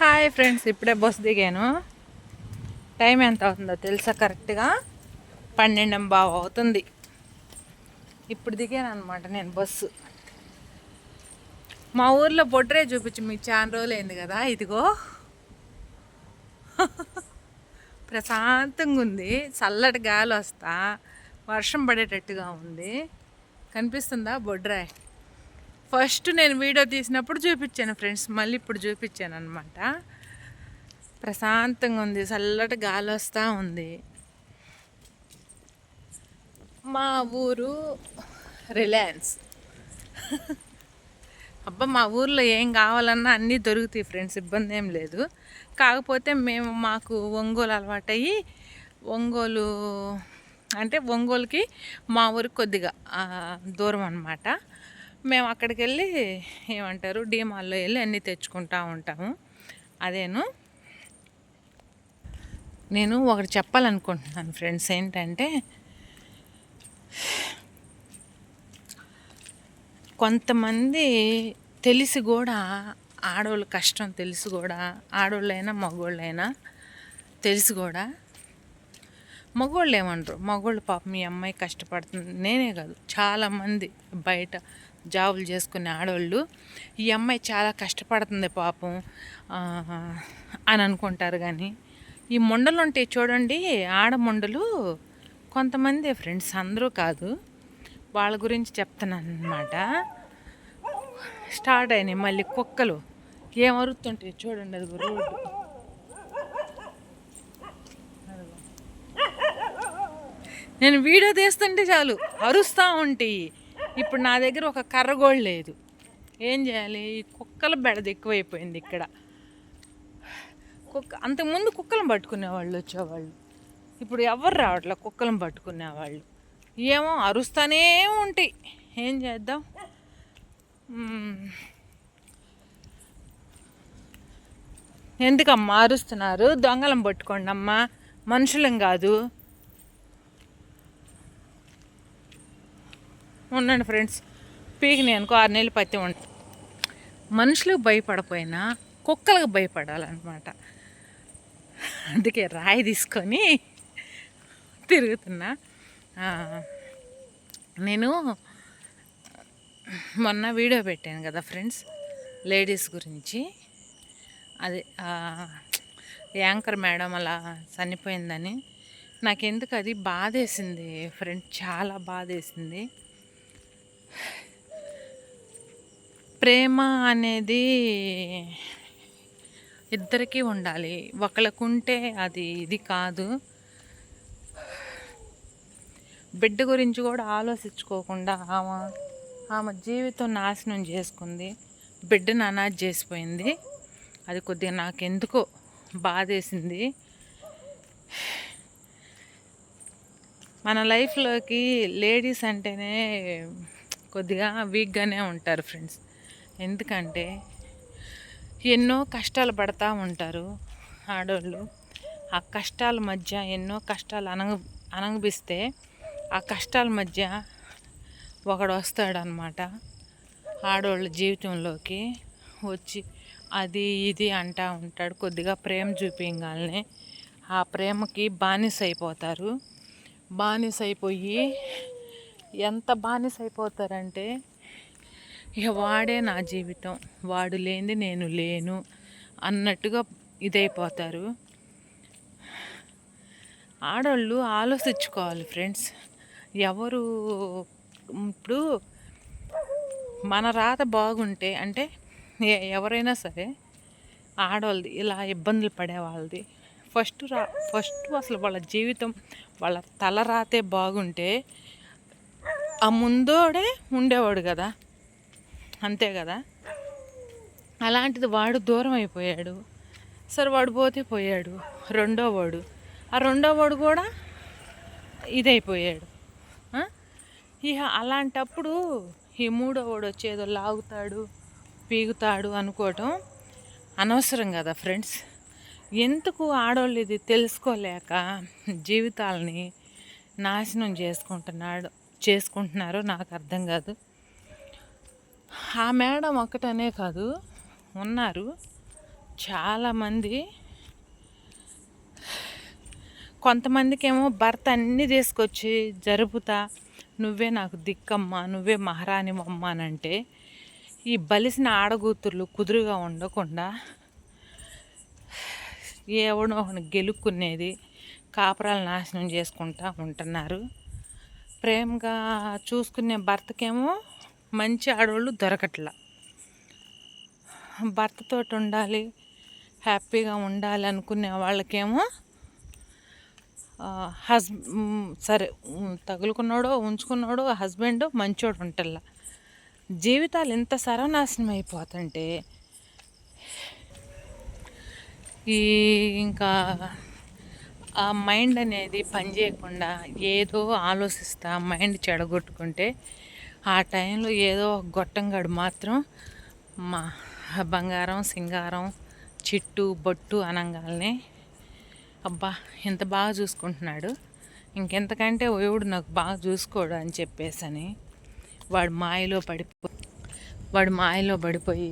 Hi friends ఇప్పుడే bus దిగాను. Time ఎంత అవుతుందో తెలుసా? కరెక్ట్గా పన్నెండు బావు అవుతుంది. ఇప్పుడు దిగాను అనమాట నేను బస్సు మా ఊర్లో బొడ్రే చూపించి మీకు చాలా రోజులు అయింది కదా ఇదిగో. ప్రశాంతంగా ఉంది. చల్లటి గాలి వస్తా. వర్షం పడేటట్టుగా ఉంది. కనిపిస్తుందా బొడ్రాయ్ ఫస్ట్ నేను వీడియో తీసినప్పుడు చూపించాను ఫ్రెండ్స్. మళ్ళీ ఇప్పుడు చూపించాను అనమాట ప్రశాంతంగా ఉంది. చల్లటి గాలి వస్తూ ఉంది. మా ఊరు రిలయన్స్. అబ్బా మా ఊర్లో ఏం కావాలన్నా అన్నీ దొరుకుతాయి ఫ్రెండ్స్. ఇబ్బంది ఏం లేదు. కాకపోతే మేము మాకు ఒంగోలు అలవాటయ్యి ఒంగోలు అంటే ఒంగోలుకి మా ఊరికి కొద్దిగా దూరం అనమాట మేము అక్కడికి వెళ్ళి ఏమంటారు డీమాల్లో వెళ్ళి అన్నీ తెచ్చుకుంటూ ఉంటాము. అదేను. నేను ఒకటి చెప్పాలనుకుంటున్నాను ఫ్రెండ్స్ ఏంటంటే కొంతమంది తెలిసి కూడా ఆడవాళ్ళ కష్టం తెలిసి కూడా ఆడవాళ్ళైనా మగవాళ్ళైనా తెలిసి కూడా మగవాళ్ళు ఏమంటారు? మగవాళ్ళు పాపం మీ అమ్మాయి కష్టపడుతుంది. నేనే కాదు చాలామంది బయట జాబులు చేసుకునే ఆడవాళ్ళు ఈ అమ్మాయి చాలా కష్టపడుతుంది పాపం. అని అనుకుంటారు కానీ ఈ మొండలు ఉంటాయి చూడండి ఆడమొండలు కొంతమంది ఫ్రెండ్స్ అందరూ కాదు. వాళ్ళ గురించి చెప్తున్నాను అనమాట స్టార్ట్ అయినాయి మళ్ళీ కుక్కలు. ఏం అరుతుంటాయి చూడండి అది రోడ్డు. నేను వీడియో తీస్తుంటే చాలు అరుస్తూ ఉంటాయి. ఇప్పుడు నా దగ్గర ఒక కర్ర కూడా లేదు. ఏం చేయాలి? ఈ కుక్కల బెడద ఎక్కువైపోయింది ఇక్కడ. కుక్క అంతకుముందు కుక్కలను పట్టుకునేవాళ్ళు వచ్చేవాళ్ళు. ఇప్పుడు ఎవరు రావట్లే కుక్కలను పట్టుకునేవాళ్ళు. ఏమో అరుస్తూనే ఉంటాయి. ఏం చేద్దాం? ఎందుకమ్మా అరుస్తున్నారు? దొంగలం పట్టుకోండి అమ్మా మనుషులం కాదు. ఉండండి ఫ్రెండ్స్. పీకినాయి అనుకో ఆరు నెలలు పత్తి ఉంట మనుషులకు భయపడపోయినా కుక్కలకు భయపడాలన్నమాట. అందుకే రాయి తీసుకొని తిరుగుతున్నా. నేను మొన్న వీడియో పెట్టాను కదా ఫ్రెండ్స్ లేడీస్ గురించి. అదే యాంకర్ మేడం అలా చనిపోయిందని. నాకెందుకు అది బాధేసింది ఫ్రెండ్ చాలా బాధేసింది. ప్రేమ అనేది ఇద్దరికీ ఉండాలి. ఒకళ్ళకుంటే అది ఇది కాదు. బిడ్డ గురించి కూడా ఆలోచించుకోకుండా ఆమె ఆమె జీవితం నాశనం చేసుకుంది. బిడ్డను అనాథ చేసిపోయింది. అది కొద్దిగా నాకెందుకో బాధేసింది. మన లైఫ్లోకి లేడీస్ అంటేనే కొద్దిగా వీక్గానే ఉంటారు ఫ్రెండ్స్. ఎందుకంటే ఎన్నో కష్టాలు పడతా ఉంటారు ఆడవాళ్ళు ఆ కష్టాల మధ్య ఎన్నో కష్టాలు అనగ అనగబిస్తే ఆ కష్టాల మధ్య ఒకడు వస్తాడనమాట ఆడోళ్ళ జీవితంలోకి వచ్చి అది ఇది అంటా ఉంటాడు. కొద్దిగా ప్రేమ చూపించాలనే ఆ ప్రేమకి బానిస అయిపోతారు బానిస అయిపోయి ఎంత బానిస అయిపోతారంటే ఇక వాడే నా జీవితం వాడు లేనిది నేను లేను అన్నట్టుగా ఇదైపోతారు. ఆడవాళ్ళు ఆలోచించుకోవాలి ఫ్రెండ్స్. ఎవరు ఇప్పుడు మన రాత బాగుంటే అంటే ఎవరైనా సరే ఆడవాళ్ళది ఇలా ఇబ్బందులు పడే వాళ్ళది. ఫస్ట్ రా ఫస్ట్ అసలు వాళ్ళ జీవితం వాళ్ళ తల రాతే బాగుంటే ఆ ముందోడే ఉండేవాడు కదా. అంతే కదా. అలాంటిది వాడు దూరం అయిపోయాడు. సరే వాడు పోతే పోయాడు. రెండో వాడు. ఆ రెండో వాడు కూడా ఇదైపోయాడు. ఇక అలాంటప్పుడు ఈ మూడో వాడు వచ్చేదో లాగుతాడు పీగుతాడు అనుకోవటం అనవసరం కదా ఫ్రెండ్స్. ఎందుకు ఆడవాళ్ళు ఇది తెలుసుకోలేక జీవితాలని నాశనం చేసుకుంటున్నాడు? చేసుకుంటున్నారో నాకు అర్థం కాదు. ఆ మేడం ఒక్కటనే కాదు ఉన్నారు. చాలామంది కొంతమందికేమో భర్త అన్నీ తీసుకొచ్చి జరుపుతా నువ్వే నాకు దిక్కమ్మ నువ్వే మహారాణి అమ్మ అని అంటే ఈ బలిసిన ఆడగూతుర్లు కుదురుగా ఉండకుండా ఎవడో గెలుక్కునేది కాపురాలు నాశనం చేసుకుంటా ఉంటున్నారు. ప్రేమగా చూసుకునే భర్తకేమో మంచి ఆడవాళ్ళు దొరకట్లా. భర్తతో ఉండాలి హ్యాపీగా ఉండాలి అనుకునే వాళ్ళకేమో హస్ సరే తగులుకున్నాడో ఉంచుకున్నాడో హస్బెండ్ మంచోడు ఉంటల్లా. జీవితాలు ఎంత సర్వనాశనం అయిపోతుంటే ఈ ఇంకా ఆ మైండ్ అనేది పనిచేయకుండా ఏదో ఆలోచిస్తా మైండ్ చెడగొట్టుకుంటే ఆ టైంలో ఏదో గొట్టంగాడు మాత్రం మా బంగారం సింగారం చిట్టు బొట్టు అనంగానే అబ్బా ఎంత బాగా చూసుకుంటున్నాడు. ఇంకెంతకంటే ఓయుడు నాకు బాగా చూసుకోడు అని చెప్పేసని వాడు మాయలో పడిపో వాడు మాయలో పడిపోయి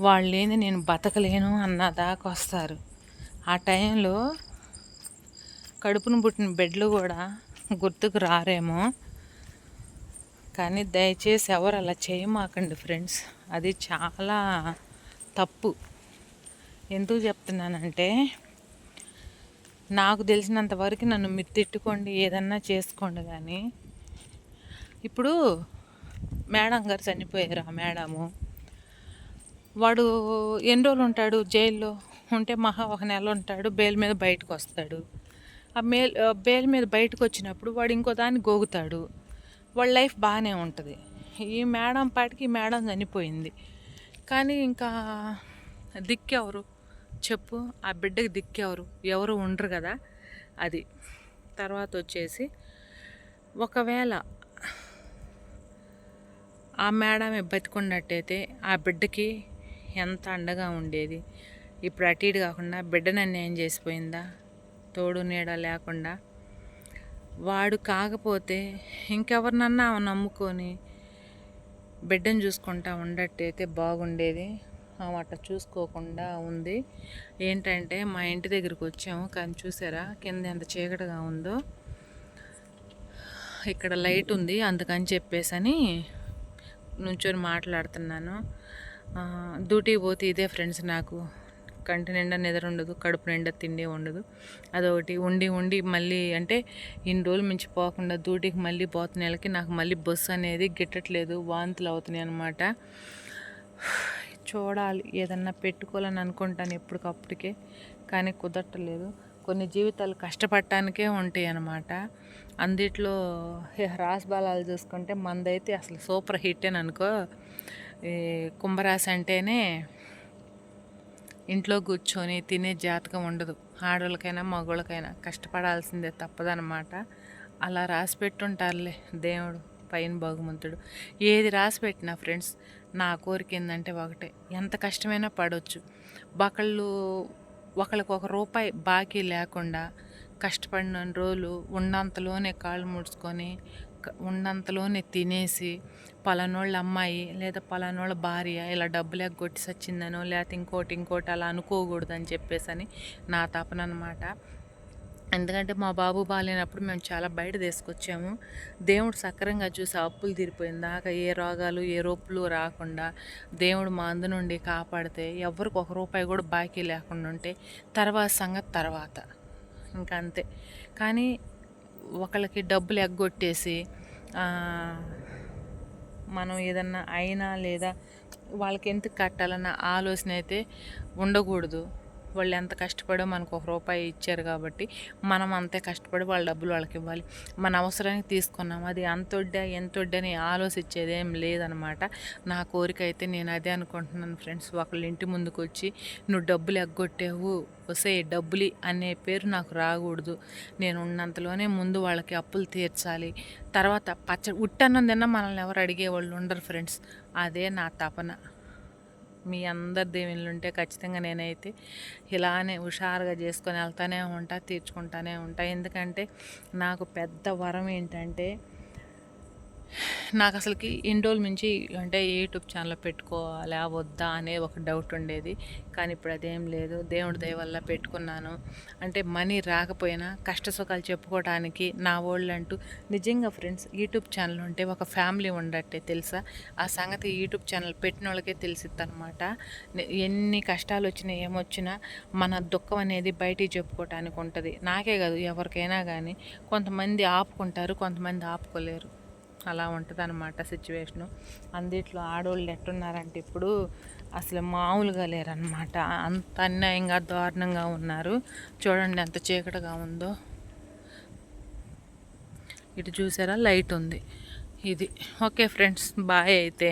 వాళ్ళు లేని నేను బతకలేను అన్న దాకా వస్తారు. ఆ టైంలో కడుపును పుట్టిన బెడ్లు కూడా గుర్తుకు రారేమో. కానీ దయచేసి ఎవరు అలా చేయమాకండి ఫ్రెండ్స్. అది చాలా తప్పు. ఎందుకు చెప్తున్నానంటే నాకు తెలిసినంత వరకు నన్ను మీరు తిట్టుకోండి ఏదన్నా చేసుకోండి కానీ ఇప్పుడు మేడం గారు చనిపోయారు ఆ మేడము. వాడు ఎన్ని రోజులు ఉంటాడు? జైల్లో ఉంటే మహా ఒక నెల ఉంటాడు బెయిల్ మీద బయటకు వస్తాడు. ఆ మేల్ బేల్ మీద బయటకు వచ్చినప్పుడు వాడు ఇంకో దాన్ని గోగుతాడు. వాళ్ళ లైఫ్ బాగానే ఉంటుంది. ఈ మేడం పాటికి ఈ మేడం చనిపోయింది. కానీ ఇంకా దిక్కెవరు? చెప్పు. ఆ బిడ్డకి దిక్కెవరు? ఎవరు ఉండరు కదా అది. తర్వాత వచ్చేసి ఒకవేళ ఆ మేడమే బతికున్నట్టయితే ఆ బిడ్డకి ఎంత అండగా ఉండేది? ఇప్పుడు అటు ఇటు కాకుండా బిడ్డను అన్యాయం చేసిపోయిందా? తోడు నీడ లేకుండా వాడు కాకపోతే ఇంకెవరినన్నా నమ్ముకొని బిడ్డను చూసుకుంటా ఉండట్టయితే బాగుండేది. అట్లా చూసుకోకుండా ఉంది. ఏంటంటే మా ఇంటి దగ్గరికి వచ్చాము. కానీ చూసారా? కింద ఎంత చీకటిగా ఉందో. ఇక్కడ లైట్ ఉంది. అందుకని చెప్పేసని నుంచొని మాట్లాడుతున్నాను. డ్యూటీ పోతే ఇదే ఫ్రెండ్స్ నాకు కంటి నిండా నిద్ర ఉండదు కడుపు నిండా తిండి ఉండదు. అదొకటి. ఉండి ఉండి మళ్ళీ అంటే ఇన్ని రోజులు మించి పోకుండా డ్యూటీకి మళ్ళీ పోతున్న నెలకి నాకు మళ్ళీ బస్సు అనేది గిట్టట్లేదు వాంతులు అవుతున్నాయి అనమాట చూడాలి. ఏదన్నా పెట్టుకోవాలని అనుకుంటాను ఎప్పటికప్పటికే కానీ కుదరట్లేదు. కొన్ని జీవితాలు కష్టపడటానికే ఉంటాయి అన్నమాట. అందుట్లో రాసి బలాలు చూసుకుంటే మందైతే అసలు సూపర్ హిట్ అని అనుకో. ఈ కుంభరాశి అంటేనే ఇంట్లో కూర్చొని తినే జాతకం ఉండదు. ఆడవాళ్ళకైనా మగవాళ్ళకైనా కష్టపడాల్సిందే తప్పదనమాట అలా రాసి పెట్టుంటారులే దేవుడు పైన భగవంతుడు. ఏది రాసి పెట్టినా ఫ్రెండ్స్ నా కోరిక ఏంటంటే ఒకటే. ఎంత కష్టమైనా పడవచ్చు ఒకళ్ళు ఒకళ్ళకి ఒక రూపాయి బాకీ లేకుండా కష్టపడిన రోజులు ఉన్నంతలోనే కాళ్ళు ముడుచుకొని ఉన్నంతలోనే తినేసి పలానోళ్ళ అమ్మాయి లేదా పలానోళ్ళ భార్య ఇలా డబ్బులు ఎగ్గొట్టి సచ్చిందనో లేకపోతే ఇంకోటి ఇంకోటి అలా అనుకోకూడదని చెప్పేసి అని నా తపన అనమాట ఎందుకంటే మా బాబు బాగాలేనప్పుడు మేము చాలా బయట తీసుకొచ్చాము. దేవుడు సక్రంగా చూసి అప్పులు తీరిపోయిన దాకా ఏ రోగాలు ఏ రొప్పులు రాకుండా దేవుడు మా అందు నుండి కాపాడితే ఎవరికి ఒక రూపాయి కూడా బాకీ లేకుండా ఉంటే తర్వాత సంగతి తర్వాత. ఇంకా అంతే కానీ ఒకళ్ళకి డబ్బులు ఎగ్గొట్టేసి మనం ఏదన్నా అయినా లేదా వాళ్ళకి ఎంత కట్టాలన్న ఆలోచన అయితే ఉండకూడదు. వాళ్ళు ఎంత కష్టపడో మనకు ఒక రూపాయి ఇచ్చారు కాబట్టి మనం అంతే కష్టపడి వాళ్ళ డబ్బులు వాళ్ళకి ఇవ్వాలి. మన అవసరానికి తీసుకున్నాం. అది అంతొడ్డా ఎంతొడ్డని ఆలోచించేది ఏం లేదనమాట. నా కోరిక అయితే నేను అదే అనుకుంటున్నాను ఫ్రెండ్స్. ఒకళ్ళ ఇంటి ముందుకు వచ్చి నువ్వు డబ్బులు ఎగ్గొట్టావు వసే డబ్బులి అనే పేరు నాకు రాకూడదు. నేను ఉన్నంతలోనే ముందు వాళ్ళకి అప్పులు తీర్చాలి. తర్వాత పచ్చడి ఉట్టన్నం తిన్నా మనల్ని ఎవరు అడిగేవాళ్ళు ఉండరు ఫ్రెండ్స్. అదే నా తపన. మీ అందరి దీవెనలు ఉంటే ఖచ్చితంగా నేనైతే ఇలానే హుషారుగా చేసుకొని వెళ్తానే ఉంటా తీర్చుకుంటానే ఉంటా. ఎందుకంటే నాకు పెద్ద వరం ఏంటంటే నాకు అసలుకి ఇన్ని రోజుల నుంచి అంటే యూట్యూబ్ ఛానల్ పెట్టుకోవాలా వద్దా అనే ఒక డౌట్ ఉండేది. కానీ ఇప్పుడు అదేం లేదు. దేవుడి దయ వల్ల పెట్టుకున్నాను. అంటే మనీ రాకపోయినా కష్ట సుఖాలు చెప్పుకోవడానికి నా వాళ్ళు అంటూ నిజంగా ఫ్రెండ్స్ యూట్యూబ్ ఛానల్ ఉంటే ఒక ఫ్యామిలీ ఉండట్టే తెలుసా? ఆ సంగతి యూట్యూబ్ ఛానల్ పెట్టిన వాళ్ళకే తెలిసిద్ది అనమాట ఎన్ని కష్టాలు వచ్చినా ఏమొచ్చినా మన దుఃఖం అనేది బయటికి చెప్పుకోవటానికి ఉంటుంది. నాకే కాదు ఎవరికైనా కానీ కొంతమంది ఆపుకుంటారు కొంతమంది ఆపుకోలేరు. అలా ఉంటుంది అనమాట సిచ్యువేషను. అందిట్లో ఆడవాళ్ళు ఎట్టున్నారంటే ఇప్పుడు అసలు మామూలుగా లేరనమాట అంత అన్యాయంగా దారుణంగా ఉన్నారు. చూడండి ఎంత చీకటిగా ఉందో. ఇటు చూసారా? లైట్ ఉంది. ఇది. ఓకే ఫ్రెండ్స్ బాయ్ అయితే.